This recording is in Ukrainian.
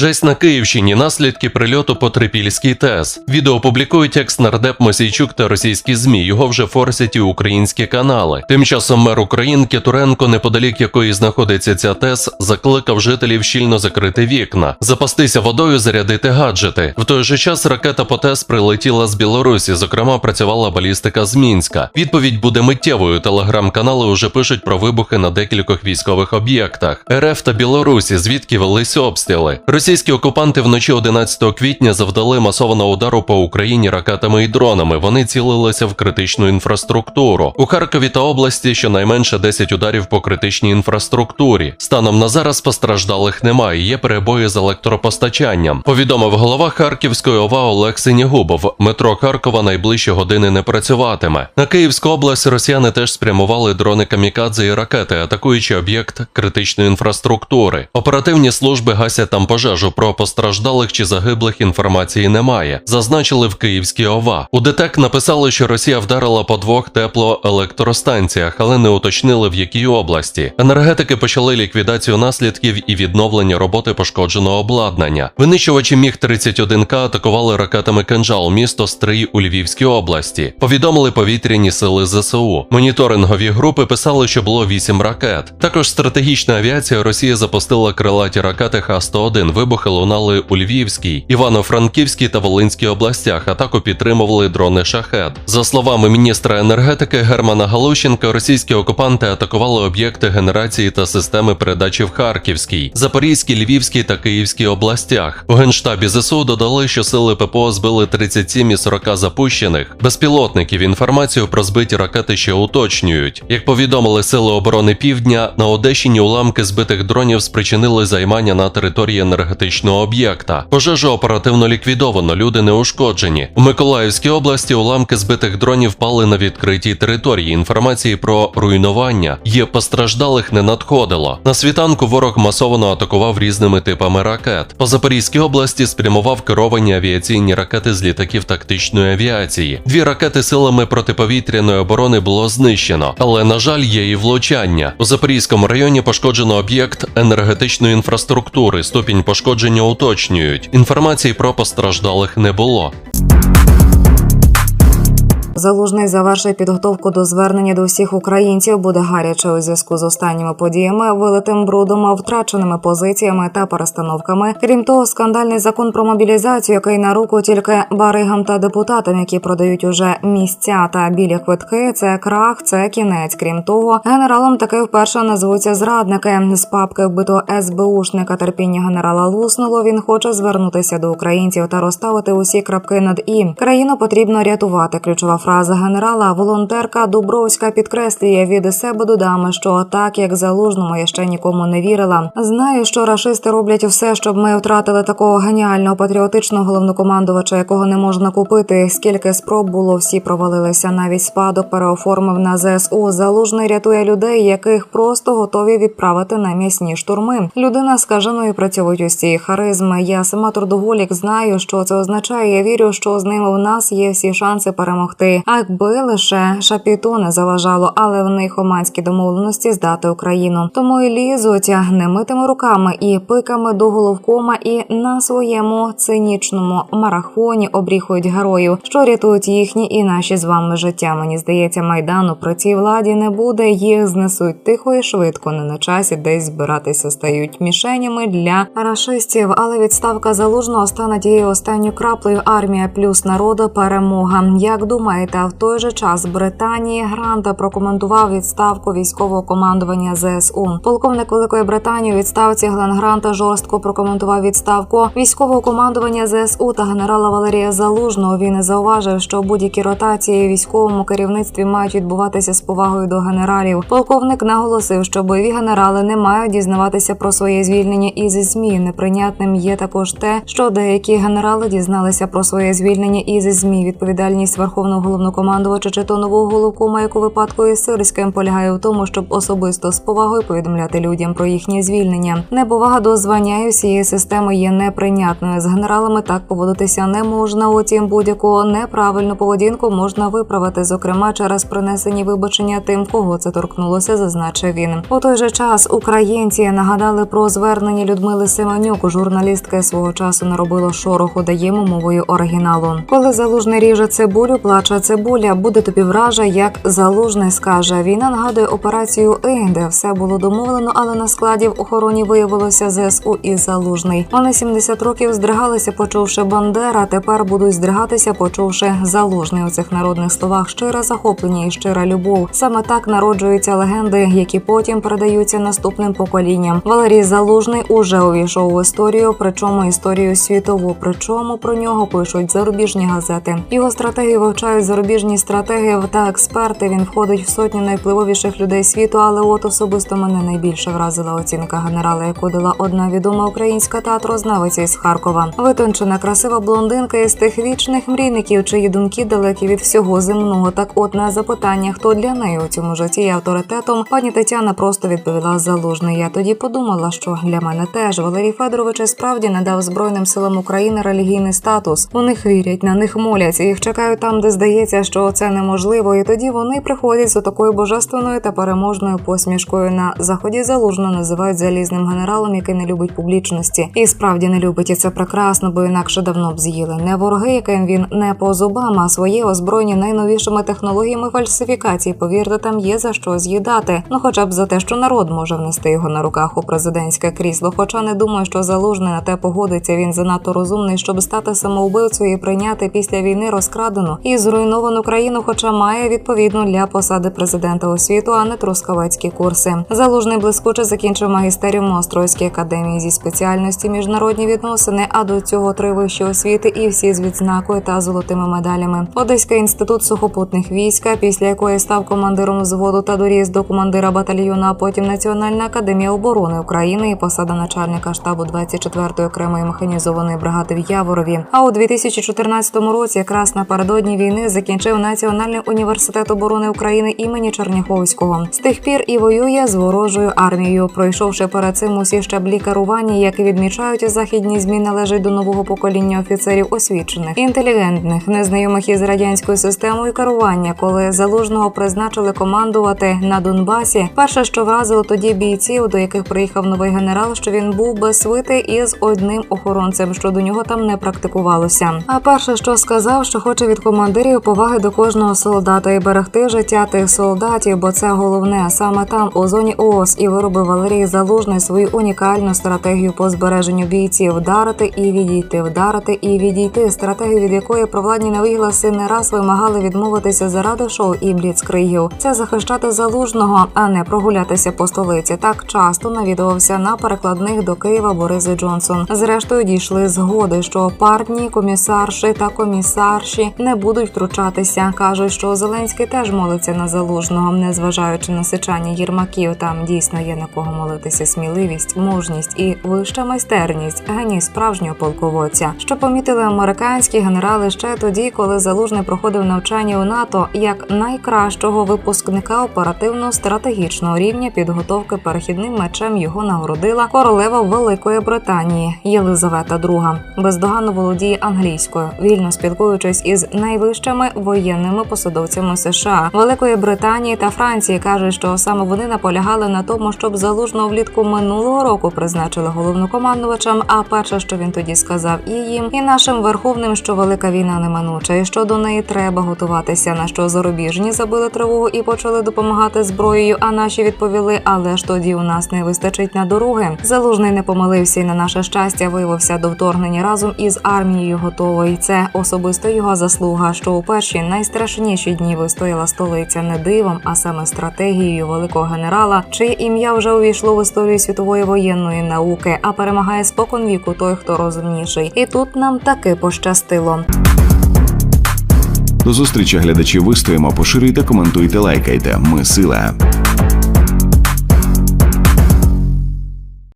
Жесть на Київщині наслідки прильоту по Трипільській ТЕС. Відео публікують екс-нардеп Мосійчук та російські ЗМІ. Його вже форсять і українські канали. Тим часом мер Українки Туренко, неподалік якої знаходиться ця ТЕС, закликав жителів щільно закрити вікна, запастися водою, зарядити гаджети. В той же час ракета по ТЕС прилетіла з Білорусі. Зокрема, працювала балістика з Мінська. Відповідь буде миттєвою. Телеграм-канали уже пишуть про вибухи на декількох військових об'єктах РФ та Білорусі, звідки велись обстріли. Російські окупанти вночі 11 квітня завдали масованого удару по Україні ракетами і дронами. Вони цілилися в критичну інфраструктуру. У Харкові та області щонайменше 10 ударів по критичній інфраструктурі. Станом на зараз постраждалих немає. Є перебої з електропостачанням. Повідомив голова Харківської ОВА Олег Синігубов. Метро Харкова найближчі години не працюватиме. На Київську область росіяни теж спрямували дрони камікадзе і ракети, атакуючи об'єкт критичної інфраструктури. Оперативні служби гасять там пожежу. Про постраждалих чи загиблих інформації немає. Зазначили в Київській ОВА. У ДТЕК написали, що Росія вдарила по двох теплоелектростанціях, але не уточнили в якій області. Енергетики почали ліквідацію наслідків і відновлення роботи пошкодженого обладнання. Винищувачі міг 31 к атакували ракетами кинжал місто Стрий у Львівській області. Повідомили повітряні сили ЗСУ. Моніторингові групи писали, що було 8 ракет. Також стратегічна авіація Росії запустила крилаті ракети Х-101. Вибухи лунали у Львівській, Івано-Франківській та Волинській областях. Атаку підтримували дрони шахет. За словами міністра енергетики Германа Галущенка, російські окупанти атакували об'єкти генерації та системи передачі в Харківській, Запорізькій, Львівській та Київській областях. У генштабі ЗСУ додали, що сили ППО збили 37 із 40 запущених безпілотників. Інформацію про збиті ракети ще уточнюють. Як повідомили сили оборони Півдня, на Одещині уламки збитих дронів спричинили займання на території енергетичного об'єкта. Пожежу оперативно ліквідовано, люди не ушкоджені. У Миколаївській області уламки збитих дронів впали на відкритій території. Інформації про руйнування є постраждалих не надходило. На світанку ворог масово атакував різними типами ракет. По Запорізькій області спрямував керовані авіаційні ракети з літаків тактичної авіації. Дві ракети силами протиповітряної оборони було знищено, але на жаль, є і влучання. У Запорізькому районі пошкоджено об'єкт енергетичної інфраструктури. Ступінь пошкодження уточнюють. Інформації про постраждалих не було. Залужний завершив підготовку до звернення до всіх українців. Буде гаряче у зв'язку з останніми подіями, вилитим брудом, втраченими позиціями та перестановками. Крім того, скандальний закон про мобілізацію, який на руку тільки баригам та депутатам, які продають уже місця та білі квитки. Це крах, це кінець. Крім того, генералом таки вперше назвуться зрадники з папки вбитого СБУшника терпіння генерала луснуло. Він хоче звернутися до українців та розставити усі крапки над і країну потрібно рятувати. Ключова фраза генерала. Волонтерка Дубровська підкреслює від себе додами, що так як залужному я ще нікому не вірила. Знаю, що рашисти роблять все, щоб ми втратили такого геніального патріотичного головнокомандувача, якого не можна купити. Скільки спроб було, всі провалилися. Навіть спадок переоформив на ЗСУ. Залужний рятує людей, яких просто готові відправити на м'ясні штурми. Людина скаженої працьовитості, харизми. Я сама трудоголік знаю, що це означає. Я вірю, що з ними в нас є всі шанси перемогти. А якби лише шапіту не заважало, але в них оманські домовленості здати Україну. Тому і лізуть немитими руками і пиками до головкома, і на своєму цинічному марафоні обріхують герою, що рятують їхні і наші з вами життя. Мені здається, майдану при цій владі не буде. Їх знесуть тихо і швидко. Не на часі десь збиратися стають мішенями для рашистів. Але відставка залужного стане тією останньою краплею. Армія плюс народу перемога. Як Та в той же час Британії Гранта прокоментував відставку військового командування ЗСУ. Полковник Великої Британії у відставці Глен Гранта жорстко прокоментував відставку військового командування ЗСУ та генерала Валерія Залужного. Він зауважив, що будь-які ротації у військовому керівництві мають відбуватися з повагою до генералів. Полковник наголосив, що бойові генерали не мають дізнаватися про своє звільнення із ЗМІ. Неприйнятним є також те, що деякі генерали дізналися про своє звільнення із ЗМІ. Відповідальність верховного головнокомандувача чи то нового головкома, як у випадку із Сирським, полягає в тому, щоб особисто з повагою повідомляти людям про їхнє звільнення. Неповага до звання і системи є неприйнятною. З генералами так поводитися не можна. Утім, будь-яку неправильну поведінку можна виправити, зокрема через принесені вибачення тим, кого це торкнулося, зазначив він. У той же час українці нагадали про звернення Людмили Семенюк. Журналістка свого часу наробила шороху, даємо мовою оригіналу. Коли залужний ріже цибулю, плаче цибуля. Буде тобі вража, як залужний скаже. Війна нагадує операцію «И», де все було домовлено, але на складі в охороні виявилося ЗСУ і залужний. Вони 70 років здригалися, почувши Бандера. Тепер будуть здригатися, почувши залужний. У цих народних словах щире захоплення і щира любов. Саме так народжуються легенди, які потім передаються наступним поколінням. Валерій Залужний уже увійшов в історію, причому історію світову. Причому про нього пишуть зарубіжні газети. Його стратегію вивчають зарубіжні стратеги та експерти. Він входить в сотню найвпливовіших людей світу. Але от особисто мене найбільше вразила оцінка генерала, яку дала одна відома українська театрознавиця із Харкова. Витончена, красива блондинка із тих вічних мрійників, чиї думки далекі від всього земного. Так, от на запитання, хто для неї у цьому житті є авторитетом, пані Тетяна просто відповіла залужний. Я тоді подумала, що для мене теж Валерій Федорович справді надав збройним силам України релігійний статус. У них вірять, на них моляться, їх чекають там, де здається, що це неможливо. І тоді вони приходять з такою божественною та переможною посмішкою. На заході залужно називають залізним генералом, який не любить публічності. І справді не любить і це прекрасно, бо інакше давно б з'їли. Не вороги, яким він не по зубам, а свої озброєні найновішими технологіями фальсифікації. Повірте, там є за що з'їдати. Ну, хоча б за те, що народ може внести його на руках у президентське крісло. Хоча не думаю, що залужний на те погодиться. Він занадто розумний, щоб стати самоубивцею і прийняти після війни розкрадену і зруйновану країну, хоча має відповідно для посади президента освіту, а не трускавецькі курси. Залужний блискуче закінчив магістеріум Острозькій академії зі спеціальності міжнародні відносини. А до цього три вищі освіти і всі з відзнакою та золотими медалями. Одеський інститут сухопутних військ, після якої став командиром взводу та доріс до командира батальйону, а потім Національна академія оборони України і посада начальника штабу 24-ї окремої механізованої бригади в Яворові. А у 2014 році, якраз напередодні війни, закінчив Національний університет оборони України імені Черняховського. З тих пір і воює з ворожою армією, пройшовши перед цим усі щаблі керування, які відмічають західні змі, належать до нового покоління офіцерів освічених, інтелігентних, незнайомих із радянською системою керування, коли залужного призначили командувати на Донбасі. Перше, що вразило тоді бійців, до яких приїхав новий генерал, що він був без свити із одним охоронцем, що до нього там не практикувалося. А перше, що сказав, що хоче від командирів поваги до кожного солдата і берегти життя тих солдатів, бо це головне саме там, у зоні ООС, і виробив Валерій Залужний свою унікальну стратегію по збереженню бійців вдарити і відійти, вдарити і відійти. Стратегію, від якої провладні невигласи не раз вимагали відмовитися заради шоу і бліцкригів. Це захищати залужного, а не прогулятися по столиці. Так часто навідувався на перекладних до Києва Боризи Джонсон. Зрештою дійшли згоди, що партні комісарші та комісарші не будуть втручатися. Кажуть, що Зеленський теж молиться на залужного, незважаючи на сичання єрмаків. Там дійсно є на кого молитися. Сміливість, мужність і вища майстерність, геній справжнього полководця, що помітили американські генерали ще тоді, коли залужний проходив навчання у НАТО як найкращого випускника оперативно-стратегічного рівня підготовки перехідним мечем його нагородила королева Великої Британії Єлизавета II. Бездоганно володіє англійською, вільно спілкуючись із найвищими воєнними посадовцями США, Великої Британії та Франції, каже, що саме вони наполягали на тому, щоб залужного влітку минулого року призначили головнокомандувачем. А перше, що він тоді сказав і їм, і нашим верховним, що велика війна неминуча, і що до неї треба готуватися. На що зарубіжні забили тривогу і почали допомагати зброєю. А наші відповіли: але ж тоді у нас не вистачить на дороги. Залужний не помилився і на наше щастя виявився до вторгнення разом із армією готовий. Це особисто його заслуга, що у перші найстрашніші дні вистояла столиця не дивом, а саме стратегією великого генерала, чиє ім'я вже увійшло в історію світової воєнної науки, а перемагає спокон віку той, хто розумніший. І тут нам таки пощастило. До зустрічі глядачі вистоїмо, поширюйте, коментуйте, лайкайте. Ми сила.